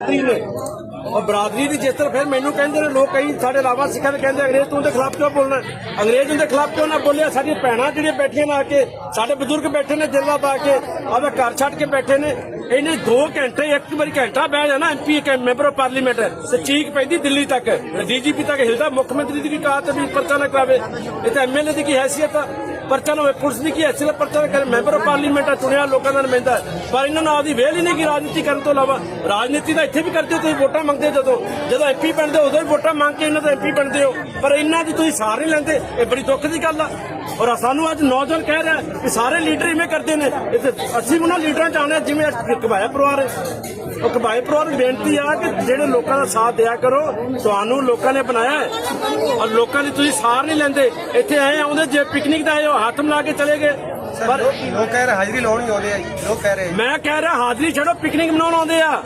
ਬਰਾਦਰੀ ਨੇ ਉਹ ਬਰਾਦਰੀ ਦੀ ਜਿਸ ਤਰ੍ਹਾਂ ਫਿਰ ਮੈਨੂੰ ਕਹਿੰਦੇ ਨੇ, ਲੋਕ ਕਈ ਸਾਡੇ ਲਾਵਾ ਸਿੱਖਾਂ ਦੇ ਕਹਿੰਦੇ ਅੰਗਰੇਜ਼ ਤੋਂ ਦੇ ਖਿਲਾਫ ਕਿਉਂ ਬੋਲਣਾ? ਅੰਗਰੇਜ਼ ਦੇ ਖਿਲਾਫ ਕਿਉਂ ਨਾ ਬੋਲਿਆ? ਸਾਡੀਆਂ ਭੈਣਾਂ ਜਿਹੜੀਆਂ ਬੈਠੀਆਂ ਨੇ ਆ ਕੇ, ਸਾਡੇ ਬਜ਼ੁਰਗ ਬੈਠੇ ਨੇ ਦਿਲਾਂ ਪਾ ਕੇ, ਆਪਦਾ ਘਰ ਛੱਡ ਕੇ ਬੈਠੇ ਨੇ। ਇਹਨੇ 2 ਘੰਟੇ, ਇੱਕ ਵਾਰੀ ਘੰਟਾ ਬਹਿ ਜਾਣਾ ਐਮਪੀ ਇੱਕ ਮੈਂਬਰ ਆਫ ਪਾਰਲੀਮੈਂਟ ਤੇ ਚੀਕ ਪੈਂਦੀ ਦਿੱਲੀ ਤੱਕ। ਡੀਜੀਪੀ ਤੱਕ ਹਿਲਦਾ ਮੁੱਖ ਮੰਤਰੀ ਦੀ ਵੀ ਕਹਾ ਤੇ ਵੀ ਪਰਚਾ ਨਾ ਕਰਾਵੇ। ਇਹ ਤਾਂ ਐਮਐਲਏ ਦੀ ਕੀ ਹੈਸੀਅਤ ਆ? ਪਰਚਾ ਨਾ ਹੋਵੇ ਪੁਲਿਸ ਦੀ ਕੀ ਹੈਸੀਅਤ ਆ, ਪਰਚਾ ਨਾ ਕਰੇ ਮੈਂਬਰ ਆਫ ਪਾਰਲੀਮੈਂਟ ਆ ਚੁਣਿਆ ਲੋਕਾਂ ਦਾ ਨੁਮਾਇੰਦਾ ਪਰ ਇਹਨਾਂ ਨੂੰ ਆਪਦੀ ਵੇਲ ਹੀ ਨਹੀਂ ਕਿ ਰਾਜਨੀਤੀ ਕਰਨ ਤੋਂ ਇਲਾਵਾ। ਰਾਜਨੀਤੀ ਤਾਂ ਇੱਥੇ ਵੀ ਕਰਦੇ ਹੋ ਤੁਸੀਂ ਵੋਟਾਂ ਮੰਗਦੇ ਹੋ ਜਦੋਂ। ਜਦੋਂ ਐਮਪੀ ਬਣਦੇ ਹੋ ਉਦੋਂ ਵੀ ਵੋਟਾਂ ਮੰਗ ਕੇ ਇਹਨਾਂ ਦਾ ਐਮਪੀ ਬਣਦੇ ਹੋ। ਪਰ ਇਹਨਾਂ ਦੀ ਤੁਸੀਂ ਸਾਰ ਨਹੀਂ ਲੈਂਦੇ ਇਹ ਬੜੀ ਦੁੱਖ ਦੀ ਗੱਲ ਆ। ਔਰ ਸਾਨੂੰ ਅੱਜ ਨੌਜਵਾਨ ਕਹਿ ਰਿਹਾ ਕਿ ਸਾਰੇ ਲੀਡਰ ਇਵੇਂ ਕਰਦੇ ਨੇ। ਇਹ ਤੇ ਅਸੀਂ ਉਹਨਾਂ ਲੀਡਰਾਂ ਚ ਆਉਂਦੇ ਹਾਂ ਜਿਵੇਂ ਕਬਾਇਆ ਪਰਿਵਾਰ ਹੈ। ਉਹ ਕਬਾਇਆ ਪਰਿਵਾਰ ਨੂੰ ਬੇਨਤੀ ਆ ਕਿ ਜਿਹੜੇ ਲੋਕਾਂ ਦਾ ਸਾਥ ਦਿਆ ਕਰੋ ਤੁਹਾਨੂੰ ਲੋਕਾਂ ਨੇ ਬਣਾਇਆ ਔਰ ਲੋਕਾਂ ਦੀ ਤੁਸੀਂ ਸਾਰ ਨਹੀਂ ਲੈਂਦੇ। ਇੱਥੇ ਆਏ ਆਉਂਦੇ ਜੇ ਪਿਕਨਿਕ ਦਾ ਆਏ ਹੋ ਹੱਥ ਮਿਲਾ ਕੇ ਚਲੇ ਗਏ ਪਰ ਲੋਕ ਕਹਿ ਰਹੇ ਹਾਜ਼ਰੀ ਲਾਉਣੀ ਆਉਂਦੇ ਆ ਜੀ ਲੋਕ ਕਹਿ ਰਹੇ ਮੈਂ ਕਹਿ ਰਿਹਾ ਹਾਜ਼ਰੀ ਛੱਡੋ ਪਿਕਨਿਕ ਮਨਾਉਣ ਆਉਂਦੇ ਆ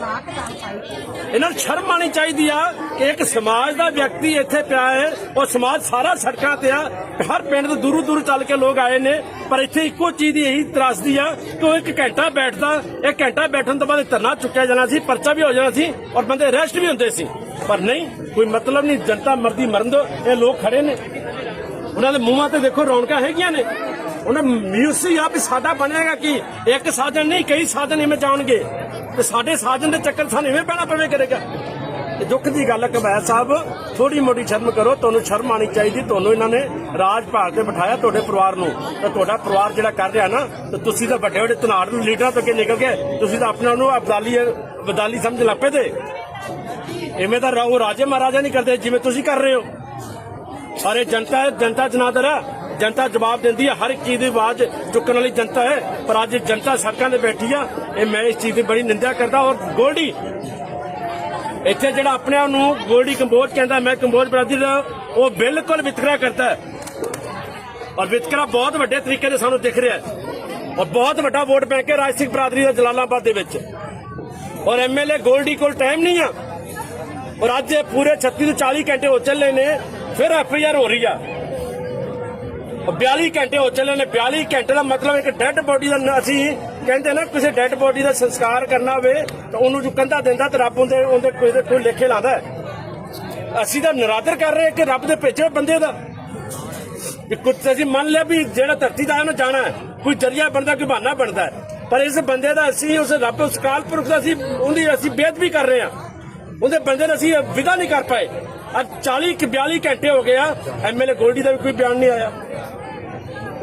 ਇਹਨਾਂ ਨੂੰ ਸ਼ਰਮ ਆਣੀ ਚਾਹੀਦੀ ਆ ਕਿ ਇੱਕ ਸਮਾਜ ਦਾ ਵਿਅਕਤੀ ਇੱਥੇ ਪਿਆ ਹੈ ਉਹ ਸਮਾਜ ਸਾਰਾ ਸੜਕਾਂ ਤੇ ਆ ਹਰ ਪਿੰਡ ਤੋਂ ਦੂਰੋਂ ਦੂਰ ਚੱਲ ਕੇ ਲੋਕ ਆਏ ਨੇ ਪਰ ਇੱਥੇ ਇੱਕੋ ਚੀਜ਼ ਦੀ ਇਹੀ ਤਰਾਸਦੀ ਆ ਕਿ ਉਹ ਇੱਕ ਘੰਟਾ ਬੈਠਦਾ ਇੱਕ ਘੰਟਾ ਬੈਠਣ ਤੋਂ ਬਾਅਦ ਇਹ ਧਰਨਾ ਚੁੱਕਿਆ ਜਾਣਾ ਸੀ ਪਰਚਾ ਵੀ ਹੋ ਜਾਣਾ ਸੀ ਔਰ ਬੰਦੇ ਅਰੈਸਟ ਵੀ ਹੁੰਦੇ ਸੀ ਪਰ ਨਹੀਂ ਕੋਈ ਮਤਲਬ ਨਹੀਂ ਜਨਤਾ ਮਰਦੀ ਮਰਨ ਦੋ ਇਹ ਲੋਕ ਖੜੇ ਨੇ ਉਹਨਾਂ ਦੇ ਮੂੰਹਾਂ ਤੇ ਦੇਖੋ ਰੌਣਕਾਂ ਹੈਗੀਆਂ ਨੇ। ਉਹਨਾਂ ਮਿਊਸੀ ਆ ਵੀ ਸਾਡਾ ਬਣੇਗਾ ਕੀ ਇੱਕ ਸਾਧਨ ਨਹੀਂ, ਕਈ ਸਾਧਨ ਇਵੇਂ ਜਾਣਗੇ। ਤੇ ਸਾਡੇ ਸਾਧਨ ਦੇ ਚੱਕਰ ਸਾਨੂੰ ਇਵੇਂ ਪੈਣਾ ਪਵੇ ਕਰੇਗਾ। ਦੁੱਖ ਦੀ ਗੱਲ ਕਬੈਰ ਸਾਹਿਬ ਥੋੜੀ ਮੋਟੀ ਸ਼ਰਮ ਕਰੋ, ਤੁਹਾਨੂੰ ਸ਼ਰਮ ਆਣੀ ਚਾਹੀਦੀ, ਤੁਹਾਨੂੰ ਇਹਨਾਂ ਨੇ ਰਾਜ ਭਾਗ ਤੇ ਬਿਠਾਇਆ ਤੁਹਾਡੇ ਪਰਿਵਾਰ ਨੂੰ। ਤੇ ਤੁਹਾਡਾ ਪਰਿਵਾਰ ਜਿਹੜਾ ਕਰ ਰਿਹਾ ਨਾ, ਤੇ ਤੁਸੀਂ ਤਾਂ ਵੱਡੇ ਵੱਡੇ ਧਨਾੜ ਨੂੰ ਲੀਡਰਾਂ ਤੋਂ ਅੱਗੇ ਨਿਕਲ ਗਏ। ਤੁਸੀਂ ਤਾਂ ਆਪਣਾ ਆਪ ਨੂੰ ਅਬਦਾਲੀ ਬਦਾਲੀ ਸਮਝ ਲੱਪੇ ਤੇ। ਇਵੇਂ ਤਾਂ ਉਹ ਰਾਜੇ ਮਹਾਰਾਜਾ ਨਹੀਂ ਕਰਦੇ, ਜਿਵੇਂ ਤੁਸੀਂ ਕਰ ਰਹੇ ਹੋ। ਸਾਰੇ ਜਨਤਾ ਜਨਤਾ ਜਨਾਦਰ ਹੈ। ਜਨਤਾ ਜਵਾਬ ਦਿੰਦੀ ਹੈ, ਹਰ ਇੱਕ ਚੀਜ਼ ਦੀ ਆਵਾਜ਼ ਚੁੱਕਣ ਵਾਲੀ ਜਨਤਾ ਹੈ। ਪਰ ਅੱਜ ਜਨਤਾ ਸੜਕਾਂ ਤੇ ਬੈਠੀ ਆ, ਇਹ ਮੈਂ ਇਸ ਚੀਜ਼ ਦੀ ਬੜੀ ਨਿੰਦਾ ਕਰਦਾ ਔਰ ਗੋਲਡੀ, ਇੱਥੇ ਜਿਹੜਾ ਆਪਣੇ ਆਪ ਨੂੰ ਗੋਲਡੀ ਕੰਬੋਜ ਕਹਿੰਦਾ, ਮੈਂ ਕੰਬੋਜ ਬਰਾਦਰੀ ਦਾ, ਉਹ ਬਿਲਕੁਲ ਵਿਤਕਰਾ ਕਰਦਾ ਹੈ। ਔਰ ਵਿਤਕਰਾ ਬਹੁਤ ਵੱਡੇ ਤਰੀਕੇ ਦੇ ਸਾਨੂੰ ਦਿਖ ਰਿਹਾ ਹੈ। ਔਰ ਬਹੁਤ ਵੱਡਾ ਵੋਟ ਬੈਂਕ ਹੈ ਰਾਜ ਸਿੰਘ ਬਰਾਦਰੀ ਦਾ ਜਲਾਲਾਬਾਦ ਦੇ ਵਿੱਚ। ਔਰ ਐਮਐਲਏ ਗੋਲਡੀ ਕੋਲ ਟਾਈਮ ਨਹੀਂ ਆ। ਔਰ ਅੱਜ ਇਹ ਪੂਰੇ 36 ਤੋਂ 40 ਘੰਟੇ ਹੋ ਚੱਲੇ ਨੇ। ਫਿਰ ਐਫਆਈਆਰ ਹੋ ਰਹੀ ਆ। 42 ਘੰਟੇ ਹੋ ਚੱਲੇ ਨੇ 42 ਘੰਟੇ ਦਾ ਮਤਲਬ ਇੱਕ ਡੈੱਡ ਬੋਡੀ ਦਾ ਅਸੀਂ ਕਹਿੰਦੇ ਨਾ, ਕਿਸੇ ਡੈੱਡ ਬੋਡੀ ਦਾ ਸੰਸਕਾਰ ਕਰਨਾ ਹੋਵੇ, ਤਾਂ ਉਹਨੂੰ ਜੋ ਕੰਧਾ ਦਿੰਦਾ ਤੇ ਰੱਬ ਉਹਦੇ ਉਹਦੇ ਕੋਈ ਦੇ ਕੋਈ ਲੇਖੇ ਲਾਉਂਦਾ ਅਸੀਂ ਤਾਂ ਨਰਾਦਰ ਕਰ ਰਹੇ ਕਿ ਰੱਬ ਦੇ ਭੇਜੇ ਬੰਦੇ ਦਾ। ਕਿ ਕੁਝ ਅਸੀਂ ਮੰਨ ਲਿਆ ਵੀ ਜਿਹੜਾ ਧਰਤੀ ਦਾ ਉਹਨੇ ਜਾਣਾ ਕੋਈ ਜਰੀਆ ਬਣਦਾ, ਕੋਈ ਬਹਾਨਾ ਬਣਦਾ ਪਰ ਇਸ ਬੰਦੇ ਦਾ ਅਸੀਂ, ਉਸ ਰੱਬ, ਉਸ ਕਾਲ ਪੁਰਖ ਦਾ ਅਸੀਂ, ਉਹਦੀ ਅਸੀਂ ਬੇਅਦਬੀ ਕਰ ਰਹੇ ਹਾਂ। ਉਹਦੇ ਬੰਦੇ ਨੂੰ ਅਸੀਂ ਵਿਦਾ ਨਹੀਂ ਕਰ ਪਾਏ। ਅੱਜ 40 ਕਿ 42 ਘੰਟੇ ਹੋ ਗਏ ਆ ਐਮਐਲਏ ਗੋਲਡੀ ਦਾ ਵੀ ਕੋਈ ਬਿਆਨ ਨਹੀਂ ਆਇਆ।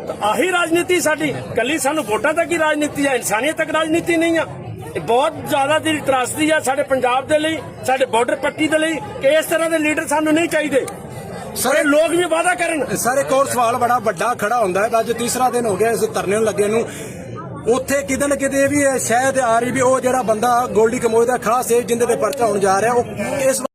ਤਾਂ ਆਹੀ ਰਾਜਨੀਤੀ ਸਾਡੀ। ਕੱਲੀ ਸਾਨੂੰ ਵੋਟਾਂ ਤੱਕ ਹੀ ਰਾਜਨੀਤੀ ਆ ਇਨਸਾਨੀਅਤ ਤੱਕ ਰਾਜਨੀਤੀ ਨਹੀਂ ਆ। ਇਹ ਬਹੁਤ ਜ਼ਿਆਦਾ ਦੀ ਤਰਾਸਦੀ ਆ ਸਾਡੇ ਪੰਜਾਬ ਦੇ ਲਈ ਸਾਡੇ ਬਾਰਡਰ ਪੱਟੀ ਦੇ ਲਈ ਕਿ ਇਸ ਤਰ੍ਹਾਂ ਦੇ ਲੀਡਰ ਸਾਨੂੰ ਨਹੀਂ ਚਾਹੀਦੇ। ਸਾਰੇ ਲੋਕ ਵੀ ਵਾਅਦਾ ਕਰਨ। ਸਰ ਇੱਕ ਹੋਰ ਸਵਾਲ ਬੜਾ ਵੱਡਾ ਖੜਾ ਹੁੰਦਾ ਹੈ ਅੱਜ ਤੀਸਰਾ ਦਿਨ ਹੋ ਗਿਆ ਇਸ ਧਰਨੇ ਨੂੰ ਲੱਗੇ ਨੂੰ। ਉੱਥੇ ਕਿਤੇ ਨਾ ਕਿਤੇ ਵੀ ਸ਼ਾਇਦ ਆ ਰਹੀ ਵੀ ਉਹ ਜਿਹੜਾ ਬੰਦਾ ਗੋਲਡੀ ਕਮੋਜ ਦਾ ਖਾਸ ਹੈ ਜਿੰਦੇ ਤੇ ਪਰਚਾ ਹੋਣ ਜਾ ਰਿਹਾ ਉਹ ਇਸ